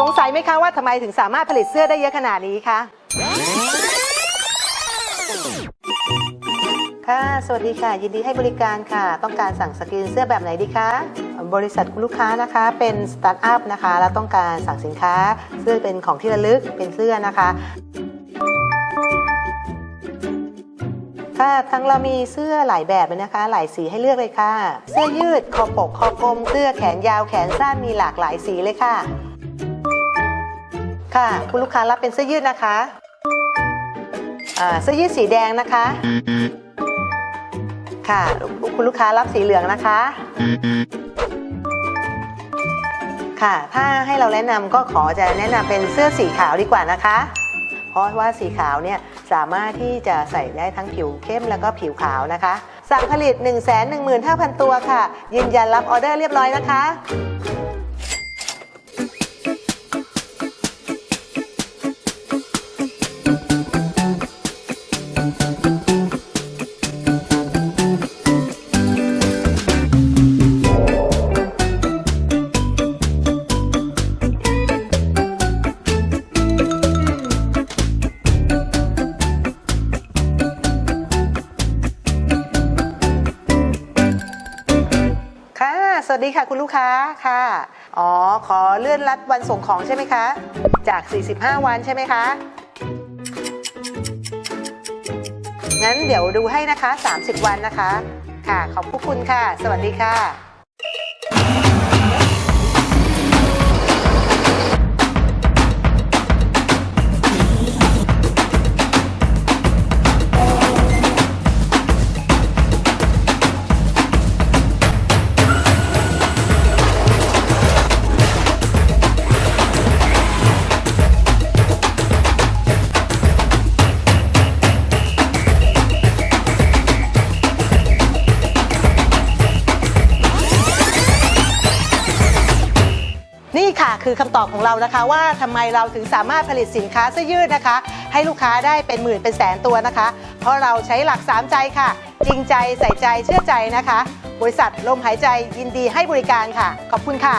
สงสัยไหมคะว่าทำไมถึงสามารถผลิตเสื้อได้เยอะขนาดนี้คะ ค่ะ สวัสดีค่ะ ยินดีให้บริการค่ะ ต้องการสั่งสกรีนเสื้อแบบไหนดีคะ บริษัทคุณลูกค้านะคะเป็นสตาร์ทอัพนะคะ แล้วต้องการสั่งสินค้า เสื้อเป็นของที่ระลึกเป็นเสื้อนะคะค่ะทั้งเรามีเสื้อหลายแบบเลยนะคะ หลายสีให้เลือกเลยค่ะ เสื้อยืด คอปก คอกลม เสื้อแขนยาว แขนสั้น มีหลากหลายสีเลยค่ะ ค่ะ คุณลูกค้ารับเป็นเสื้อยืดนะคะอ่าเสื้อยืดสีแดงนะคะ ค่ะคุณลูกค้ารับสีเหลืองนะคะ ค่ะ ถ้าให้เราแนะนำก็ขอจะแนะนำเป็นเสื้อสีขาวดีกว่านะคะ เพราะว่าสีขาวเนี่ยสามารถที่จะใส่ได้ทั้งผิวเข้มแล้วก็ผิวขาวนะคะ สั่งผลิต 1 1 5 0 0 0 ตัวค่ะ ยืนยันรับออเดอร์เรียบร้อยนะคะ สวัสดีค่ะคุณลูกค้าค่ะ อ๋อ ขอเลื่อนรัดวันส่งของใช่ไหมคะ จาก 45 วันใช่ไหมคะ งั้นเดี๋ยวดูให้นะคะ 30 วันนะคะ ค่ะ ขอบพระคุณค่ะ สวัสดีค่ะ นี่ค่ะคือคำตอบของเรานะคะว่าทำไมเราถึงสามารถผลิตสินค้าเสื้อยืดนะคะ ให้ลูกค้าได้เป็นหมื่นเป็นแสนตัวนะคะ เพราะเราใช้หลัก 3 ใจค่ะ จริงใจใส่ใจเชื่อใจนะคะ บริษัทลมหายใจยินดีให้บริการค่ะ ขอบคุณค่ะ